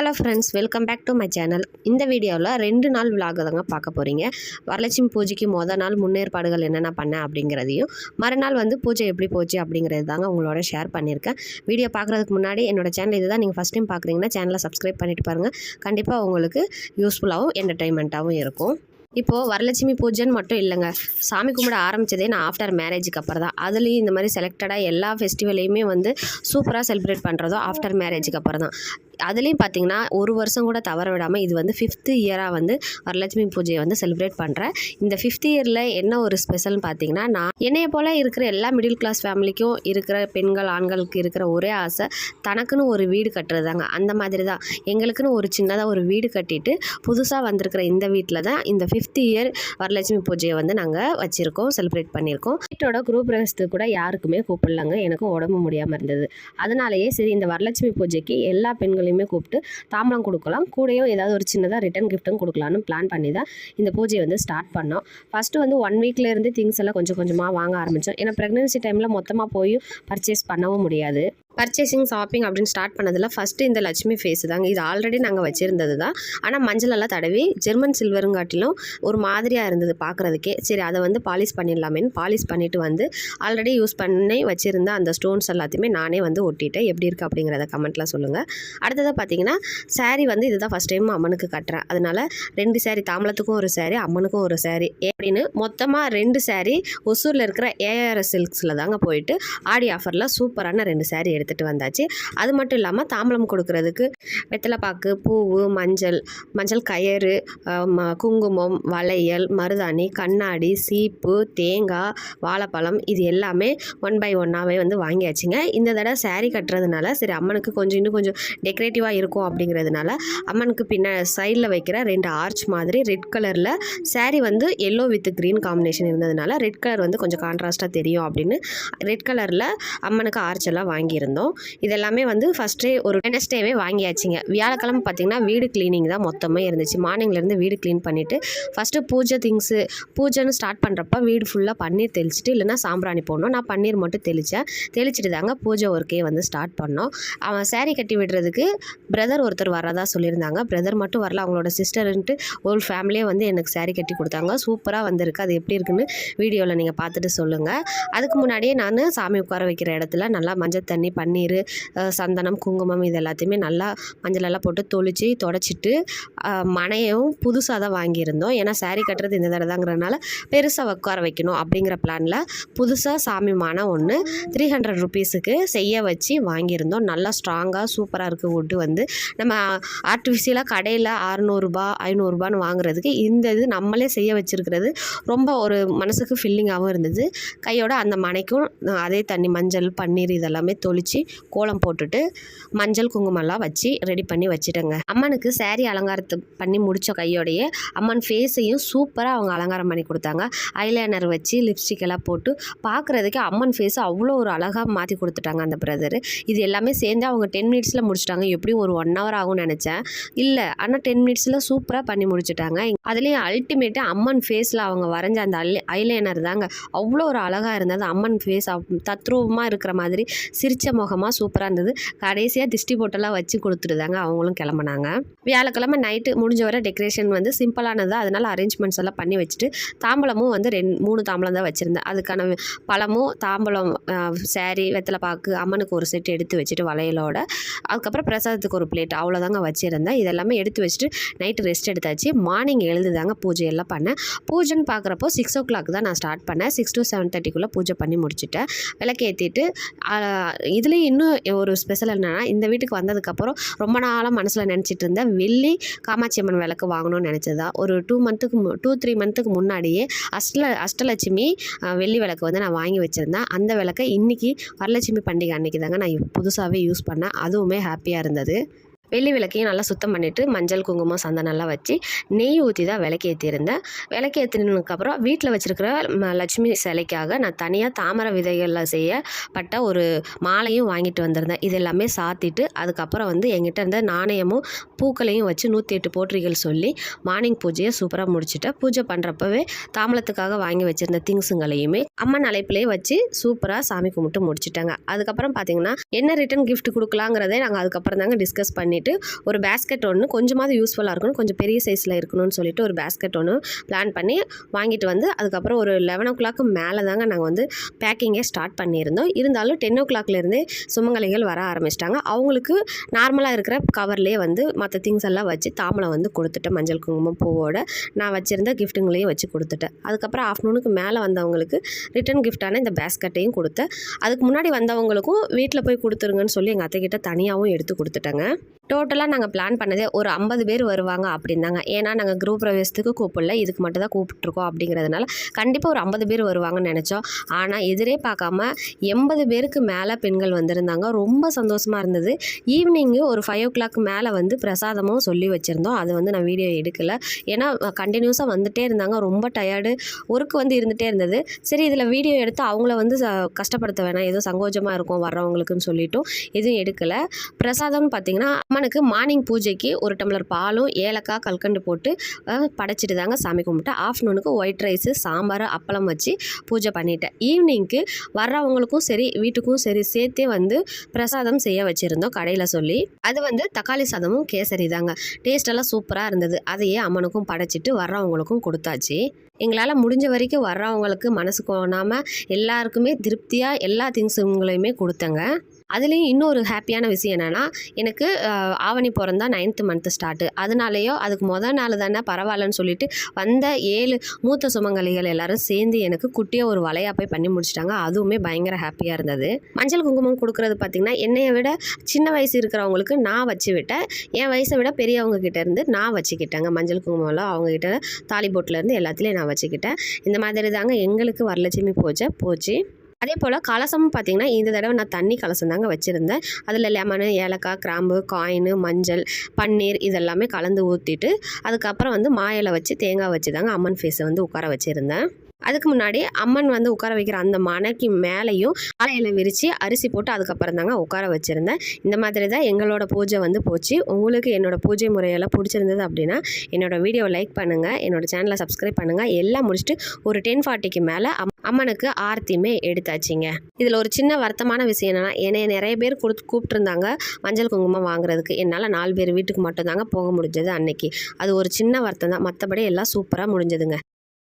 Hello friends welcome back to my channel இந்த வீடியோவில் ரெண்டு நாள் விலாக தாங்க பார்க்க போகிறீங்க வரலட்சுமி பூஜைக்கு மொதல் நாள் முன்னேற்பாடுகள் என்னென்ன பண்ணேன் அப்படிங்கிறதையும் மறுநாள் வந்து பூஜை எப்படி போச்சு அப்படிங்கிறது தாங்க உங்களோட ஷேர் பண்ணியிருக்கேன். வீடியோ பார்க்குறதுக்கு முன்னாடி என்னோட சேனல் இதுதான் நீங்கள் ஃபஸ்ட் டைம் பார்க்குறீங்கன்னா சேனலை சப்ஸ்கிரைப் பண்ணிட்டு பாருங்கள் கண்டிப்பாக உங்களுக்கு யூஸ்ஃபுல்லாகவும் என்டர்டைன்மெண்ட்டாகவும் இருக்கும். இப்போது வரலட்சுமி பூஜைன்னு மட்டும் இல்லைங்க. சாமி கும்பிட ஆரம்பித்ததே நான் ஆஃப்டர் மேரேஜுக்கு அப்புறம் தான். அதுலேயும் இந்த மாதிரி செலக்டடாக எல்லா ஃபெஸ்டிவலையுமே வந்து சூப்பராக செலிப்ரேட் பண்ணுறதும் ஆஃப்டர் மேரேஜுக்கு அப்புறம் தான். அதுலேயும் பார்த்தீங்கன்னா ஒரு வருஷம் கூட தவற விடாமல் இது வந்து ஃபிஃப்த்து இயராக வந்து வரலட்சுமி பூஜையை வந்து செலிப்ரேட் பண்ணுறேன் இந்த ஃபிஃப்த் இயரில் என்ன ஒரு ஸ்பெஷல்னு பார்த்தீங்கன்னா நான் என்னைய போல் இருக்கிற எல்லா மிடில் கிளாஸ் ஃபேமிலிக்கும் இருக்கிற பெண்கள் ஆண்களுக்கு இருக்கிற ஒரே ஆசை தனக்குன்னு ஒரு வீடு கட்டுறதாங்க அந்த மாதிரி தான் எங்களுக்குன்னு ஒரு சின்னதாக ஒரு வீடு கட்டிட்டு புதுசாக வந்திருக்கிற இந்த வீட்டில் தான் இந்த ஃபிஃப்த் இயர் வரலட்சுமி பூஜையை வந்து நாங்கள் வச்சுருக்கோம் செலிப்ரேட் பண்ணியிருக்கோம். வீட்டோட குரூப் பிரவேசத்துக்கு கூட யாருக்குமே கூப்பிடலங்க. எனக்கும் உடம்பு முடியாமல் இருந்தது. அதனாலேயே சரி இந்த வரலட்சுமி பூஜைக்கு எல்லா பெண்களையும் கூப்பிட்டு தாம்பலம் கொடுக்கலாம். கூடயும் ஏதாவது ஒரு சின்னதாக ரிட்டன் கிஃப்ட்டும் கொடுக்கலான்னு பிளான் பண்ணி தான் இந்த பூஜையை வந்து ஸ்டார்ட் பண்ணோம். ஃபஸ்ட்டு வந்து ஒன் வீக்லேருந்து திங்ஸ் எல்லாம் கொஞ்சம் கொஞ்சமாக வாங்க ஆரம்பித்தோம் ஏன்னா ப்ரெக்னன்சி டைமில் மொத்தமாக போய் பர்ச்சேஸ் பண்ணவும் முடியாது. பர்ச்சேசிங் ஷாப்பிங் அப்படின்னு ஸ்டார்ட் பண்ணதில் ஃபஸ்ட்டு இந்த லட்சுமி ஃபேஸ் தாங்க. இது ஆல்ரெடி நாங்கள் வச்சுருந்தது தான். ஆனால் மஞ்சள் எல்லாம் தடவி ஜெர்மன் சில்வருங்காட்டிலும் ஒரு மாதிரியாக இருந்தது பார்க்குறதுக்கே சரி அதை வந்து பாலிஷ் பண்ணிடலாமேன்னு பாலிஷ் பண்ணிவிட்டு வந்து ஆல்ரெடி யூஸ் பண்ணி வச்சுருந்த அந்த ஸ்டோன்ஸ் எல்லாத்தையுமே நானே வந்து ஒட்டிட்டேன். எப்படி இருக்குது அப்படிங்கிறத கமெண்ட்டில் சொல்லுங்கள் அடுத்ததாக பார்த்தீங்கன்னா சாரீ வந்து இதுதான் ஃபஸ்ட் டைம் அம்மனுக்கு கட்டுறேன். அதனால் ரெண்டு சாரீ தாம்பலத்துக்கும் ஒரு சாரீ அம்மனுக்கும் ஒரு சாரீ அப்படின்னு மொத்தமாக ரெண்டு சாரீ ஒசூரில் இருக்கிற ஏஆர்எஸ் சில்க்ஸில் தாங்க போயிட்டு ஆடி ஆஃபரில் சூப்பரான ரெண்டு சாரீ எடுத்துகிட்டு வந்தாச்சு. அது மட்டும் இல்லாமல் தாம்பலம் கொடுக்கறதுக்கு வெத்தலைப்பாக்கு பூவு மஞ்சள் மஞ்சள் கயிறு குங்குமம் வளையல் மருதாணி கண்ணாடி சீப்பு தேங்காய் வாழைப்பழம் இது எல்லாமே ஒன் பை ஒன்னாகவே வந்து வாங்கியாச்சுங்க. இந்த தடவை சேரீ கட்டுறதுனால சரி அம்மனுக்கு கொஞ்சம் இன்னும் கொஞ்சம் டெக்கரேட்டிவாக இருக்கும் அப்படிங்கிறதுனால அம்மனுக்கு பின்ன சைடில் வைக்கிற ரெண்டு ஆர்ச் மாதிரி ரெட் கலரில் saree வந்து எல்லோ வித் க்ரீன் காம்பினேஷன் இருந்ததுனால ரெட் கலர் வந்து கொஞ்சம் கான்ட்ராஸ்ட்டாக தெரியும் அப்படின்னு ரெட் கலரில் அம்மனுக்கு ஆர்ச் எல்லாம் வாங்கியிருந்தோம் இதெல்லாமே வந்து ஃபஸ்ட்டே ஒரு வெனஸ்டேவே வாங்கியாச்சுங்க. வியாழக்கிழமை பார்த்தீங்கன்னா வீடு க்ளீனிங் தான் மொத்தமாக இருந்துச்சு. மார்னிங்லேருந்து வீடு க்ளீன் பண்ணிவிட்டு ஃபஸ்ட்டு பூஜை திங்ஸு பூஜைன்னு ஸ்டார்ட் பண்ணுறப்ப வீடு ஃபுல்லாக பன்னீர் தெளிச்சிட்டு இல்லைனா சாம்பிராணி போடணும். நான் பன்னீர் மட்டும் தெளித்தேன் தெளிச்சிட்டு தாங்க பூஜை ஒர்க்கே வந்து ஸ்டார்ட் பண்ணோம். அவன் சேரீ கட்டி விடுறதுக்கு பிரதர் ஒருத்தர் வரதா சொல்லியிருந்தாங்க. பிரதர் மட்டும் வரல அவங்களோட சிஸ்டர்ன்ட்டு ஒரு ஃபேமிலியே வந்து எனக்கு சேரீ கட்டி கொடுத்தாங்க. சூப்பராக வந்திருக்கு. அது எப்படி இருக்குன்னு வீடியோவில் நீங்கள் பார்த்துட்டு சொல்லுங்கள் அதுக்கு முன்னாடியே நான் சாமி உட்கார வைக்கிற இடத்துல நல்லா மஞ்சள் தண்ணி பன்னீர் சந்தனம் குங்குமம் இது எல்லாத்தையுமே நல்லா மஞ்சள் எல்லாம் போட்டு தொளிச்சு தொடச்சிட்டு மனையும் புதுசாக தான் வாங்கியிருந்தோம். ஏன்னா சாரீ கட்டுறது இந்த தடவை பெருசாக உட்கார வைக்கணும் அப்படிங்கிற பிளானில் புதுசாக சாமி மனை ஒன்று த்ரீ ஹண்ட்ரட் ருபீஸுக்கு செய்ய வச்சு வாங்கியிருந்தோம். நல்லா ஸ்ட்ராங்காக சூப்பராக இருக்குது வுட்டு வந்து. நம்ம ஆர்டிஃபிஷியலாக கடையில் அறநூறுபா ஐநூறுரூபான்னு வாங்குறதுக்கு இந்த இது நம்மளே செய்ய வச்சுருக்கிறது ரொம்ப ஒரு மனசுக்கு ஃபில்லிங்காகவும் இருந்தது. கையோட அந்த மனைக்கும் அதே தண்ணி மஞ்சள் பன்னீர் இதெல்லாமே தொளிச்சு வச்சு கோலம் போட்டுட்டு மஞ்சள் குங்குமம்லாம் வச்சு ரெடி பண்ணி வச்சுட்டேங்க. அம்மனுக்கு saree அலங்காரத்து பண்ணி முடித்த கையோடையே அம்மன் ஃபேஸையும் சூப்பராக அவங்க அலங்காரம் பண்ணி கொடுத்தாங்க. ஐலைனர் வச்சு லிப்ஸ்டிக் எல்லாம் போட்டு பார்க்குறதுக்கு அம்மன் ஃபேஸ் அவ்வளோ ஒரு அழகாக மாற்றி கொடுத்துட்டாங்க அந்த பிரதர் இது எல்லாமே சேர்ந்து அவங்க டென் மினிட்ஸில் முடிச்சிட்டாங்க. எப்படியும் ஒரு ஒன் ஹவர் ஆகும்னு நினச்சேன். இல்லை ஆனால் டென் மினிட்ஸில் சூப்பராக பண்ணி முடிச்சிட்டாங்க. அதுலேயும் அல்டிமேட்டாக அம்மன் ஃபேஸில் அவங்க வரைஞ்ச அந்த ஐலைனர் தாங்க. அவ்வளோ ஒரு அழகாக இருந்தது. அம்மன் ஃபேஸ் தத்ரூபமாக இருக்கிற மாதிரி சிரித்த முகமாக சூப்பராக இருந்தது. கடைசியாக திஷ்டி போட்டெல்லாம் வச்சு கொடுத்துருந்தாங்க அவங்களும் கிளம்புனாங்க. வியாழக்கிழமை நைட்டு முடிஞ்ச வரை டெக்கரேஷன் வந்து சிம்பிளானது அதனால் அரேஞ்ச்மெண்ட்ஸ் எல்லாம் பண்ணி வச்சுட்டு தாம்பலமும் வந்து ரெண்டு மூணு தாம்பலம் தான் வச்சுருந்தேன். அதுக்கான பழமும் தாம்பலம் சாரி வெத்தலைப்பாக்கு அம்மனுக்கு ஒரு செட் எடுத்து வச்சுட்டு வளையலோட. அதுக்கப்புறம் பிரசாதத்துக்கு ஒரு பிளேட் அவ்வளோதாங்க வச்சுருந்தேன். இதெல்லாமே எடுத்து வச்சுட்டு நைட்டு ரெஸ்ட் எடுத்தாச்சு. மார்னிங் எழுதுதாங்க பூஜையெல்லாம் பண்ணேன். பூஜைன்னு பார்க்குறப்போ சிக்ஸ் ஓ கிளாக் தான் நான் ஸ்டார்ட் பண்ணேன். சிக்ஸ் டு செவன் தேர்ட்டிக்குள்ளே பூஜை பண்ணி முடிச்சுட்டேன். விளக்கேற்றிட்டு இதுலேயும் இன்னும் ஒரு ஸ்பெஷல் என்னென்னா இந்த வீட்டுக்கு வந்ததுக்கப்புறம் ரொம்ப நாளாக மனசில் நினச்சிட்டு இருந்தேன் வெள்ளி காமாட்சி அம்மன் விளக்கு வாங்கணும்னு நினச்சதா? ஒரு டூ மந்த்துக்கு டூ த்ரீ மந்த்துக்கு முன்னாடியே அஷ்ட அஷ்டலட்சுமி வெள்ளி விளக்கு வந்து நான் வாங்கி வச்சுருந்தேன். அந்த விளக்கை இன்றைக்கி வரலட்சுமி பண்டிகை அன்றைக்கி தாங்க நான் புதுசாகவே யூஸ் பண்ணேன். அதுவுமே ஹாப்பியாக இருந்தது. வெள்ளி விளக்கையும் நல்லா சுத்தம் பண்ணிவிட்டு மஞ்சள் குங்குமம் சந்தனம்லாம் வச்சு நெய் ஊற்றி தான் விளக்கேற்றிருந்தேன் விளக்கேற்றினதுக்கப்புறம் வீட்டில் வச்சுருக்கிற லட்சுமி சிலைக்காக நான் தனியாக தாமரை விதைகளில் செய்யப்பட்ட ஒரு மாலையும் வாங்கிட்டு வந்திருந்தேன். இது எல்லாமே சாத்திட்டு அதுக்கப்புறம் வந்து எங்கிட்ட இருந்த நாணயமும் பூக்களையும் வச்சு நூற்றி எட்டு போற்றிகள் சொல்லி மார்னிங் பூஜையை சூப்பராக முடிச்சுட்டேன். பூஜை பண்ணுறப்பவே தாமலத்துக்காக வாங்கி வச்சுருந்த திங்ஸுங்களையுமே அம்மன் அழைப்பிலே வச்சு சூப்பராக சாமி கும்பிட்டு முடிச்சிட்டாங்க. அதுக்கப்புறம் பார்த்தீங்கன்னா என்ன ரிட்டன் கிஃப்ட் கொடுக்கலாங்கிறதே நாங்கள் அதுக்கப்புறம் தாங்க டிஸ்கஸ் பண்ணி பண்ணிவிட்டு ஒரு பேஸ்கெட் ஒன்று கொஞ்சமாவது யூஸ்ஃபுல்லாக இருக்கணும் கொஞ்சம் பெரிய சைஸில் இருக்கணும்னு சொல்லிட்டு ஒரு பேஸ்கெட் ஒன்று பிளான் பண்ணி வாங்கிட்டு வந்து அதுக்கப்புறம் ஒரு லெவன் ஓ கிளாக்கு மேலே தாங்க நாங்கள் வந்து பேக்கிங்கே ஸ்டார்ட் பண்ணியிருந்தோம். இருந்தாலும் டென் ஓ கிளாக்லேருந்தே சுமங்கலிகள் வர ஆரம்பிச்சிட்டாங்க. அவங்களுக்கு நார்மலாக இருக்கிற கவர்லேயே வந்து மற்ற திங்ஸ் எல்லாம் வச்சு தாமலை வந்து கொடுத்துட்டேன். மஞ்சள் குங்குமம் பூவோட நான் வச்சுருந்த கிஃப்ட்டுங்களையும் வச்சு கொடுத்துட்டேன். அதுக்கப்புறம் ஆஃப்டர்நூனுக்கு மேலே வந்தவங்களுக்கு ரிட்டன் கிஃப்டான இந்த பேஸ்கட்டையும் கொடுத்தேன். அதுக்கு முன்னாடி வந்தவங்களுக்கும் வீட்டில் போய் கொடுத்துருங்கன்னு சொல்லி எங்கள் அத்தைக்கிட்ட தனியாகவும் எடுத்து கொடுத்துட்டேங்க. டோட்டலாக நாங்கள் பிளான் பண்ணதே ஒரு ஐம்பது பேர் வருவாங்க அப்படின்னாங்க ஏன்னா நாங்கள் குரூப் பிரவேசத்துக்கு கூப்பிடல. இதுக்கு மட்டும் தான் கூப்பிட்ருக்கோம் அப்படிங்கிறதுனால கண்டிப்பாக ஒரு ஐம்பது பேர் வருவாங்கன்னு நினச்சோம். ஆனால் எதிரே பார்க்காம எண்பது பேருக்கு மேலே பெண்கள் வந்திருந்தாங்க. ரொம்ப சந்தோஷமாக இருந்தது. ஈவினிங்கு ஒரு ஃபைவ் ஓ கிளாக் மேலே வந்து பிரசாதமும் சொல்லி வச்சுருந்தோம். அது வந்து நான் வீடியோ எடுக்கலை. ஏன்னா கண்டினியூஸாக வந்துகிட்டே இருந்தாங்க. ரொம்ப டயர்டு ஒர்க் வந்து இருந்துகிட்டே இருந்தது. சரி இதில் வீடியோ எடுத்து அவங்கள வந்து ச- கஷ்டப்படுத்த வேணாம். ஏதோ சங்கோஜமாக இருக்கும் வர்றவங்களுக்குன்னு சொல்லிட்டும் எதுவும் எடுக்கலை. பிரசாதம்னு பார்த்தீங்கன்னா அம்மனுக்கு மார்னிங் பூஜைக்கு ஒரு டம்ளர் பாலும் ஏலக்காய் கல்கண்டு போட்டு படைச்சிட்டு தாங்க சாமி கும்பிட்டேன் ஆஃப்டர்நூனுக்கு ஒயிட் ரைஸு சாம்பார் அப்பளம் வச்சு பூஜை பண்ணிட்டேன். ஈவினிங்க்கு வர்றவங்களுக்கும் சரி வீட்டுக்கும் சரி சேர்த்தே வந்து பிரசாதம் செய்ய வச்சுருந்தோம் கடையில் சொல்லி. அது வந்து தக்காளி சாதமும் கேசரி தாங்க டேஸ்டெல்லாம் சூப்பராக இருந்தது. அதையே அம்மனுக்கும் படைச்சிட்டு வர்றவங்களுக்கும் கொடுத்தாச்சு. எங்களால் முடிஞ்ச வரைக்கும் வர்றவங்களுக்கு மனசு கோணாமல் எல்லாருக்குமே திருப்தியாக எல்லா திங்ஸுங்களையுமே கொடுத்தேங்க. அதுலேயும் இன்னொரு ஹாப்பியான விஷயம் என்னென்னா எனக்கு ஆவணி பிறந்தா நைன்த்து மந்த்து ஸ்டார்ட்டு அதனாலேயோ அதுக்கு மொதல் நாள் தானே பரவாயில்லன்னு சொல்லிட்டு வந்த ஏழு மூத்த சுமங்கலிகள் எல்லாரும் சேர்ந்து எனக்கு குட்டியாக ஒரு வலையாக போய் பண்ணி முடிச்சிட்டாங்க. அதுவுமே பயங்கர ஹாப்பியாக இருந்தது. மஞ்சள் குங்குமம் கொடுக்குறது பார்த்திங்கன்னா என்னைய விட சின்ன வயசு இருக்கிறவங்களுக்கு நான் வச்சு விட்டேன். என் வயசை விட பெரியவங்க இருந்து நான் வச்சுக்கிட்டேங்க. மஞ்சள் குங்குமம்லாம் அவங்கக்கிட்ட தாலி இருந்து எல்லாத்துலேயும் நான் வச்சுக்கிட்டேன். இந்த மாதிரி தாங்க எங்களுக்கு வரலட்சுமி பூஜை போச்சு. அதே போல் கலசமும் பார்த்தீங்கன்னா இந்த தடவை நான் தண்ணி கலசம் தாங்க வச்சுருந்தேன். அதில் லெமனு ஏலக்காய் கிராம்பு காயின் மஞ்சள் பன்னீர் இதெல்லாமே கலந்து ஊற்றிட்டு அதுக்கப்புறம் வந்து மாயில வச்சு தேங்காய் வச்சு தாங்க அம்மன் ஃபேஸை வந்து உட்கார வச்சுருந்தேன். அதுக்கு முன்னாடி அம்மன் வந்து உட்கார வைக்கிற அந்த மனைக்கு மேலேயும் ஆலையில் விரித்து அரிசி போட்டு அதுக்கப்புறம் தாங்க உட்கார வச்சுருந்தேன். இந்த மாதிரி தான் எங்களோட பூஜை வந்து போச்சு. உங்களுக்கு என்னோட பூஜை முறையெல்லாம் பிடிச்சிருந்தது அப்படின்னா என்னோட வீடியோவை லைக் பண்ணுங்கள் என்னோட சேனலை சப்ஸ்கிரைப் பண்ணுங்கள் எல்லாம் முடிச்சுட்டு ஒரு டென் ஃபார்ட்டிக்கு மேலே அம்மனுக்கு ஆர்த்தியுமே எடுத்தாச்சுங்க. இதில் ஒரு சின்ன வருத்தமான விஷயம் என்னென்னா என்னை நிறைய பேர் கொடுத்து கூப்பிட்டுருந்தாங்க மஞ்சள் குங்குமம் வாங்குறதுக்கு. என்னால் நாலு பேர் வீட்டுக்கு மட்டும்தாங்க போக முடிஞ்சது அன்னைக்கு. அது ஒரு சின்ன வருத்தம் தான். மற்றபடி எல்லாம் சூப்பராக முடிஞ்சதுங்க.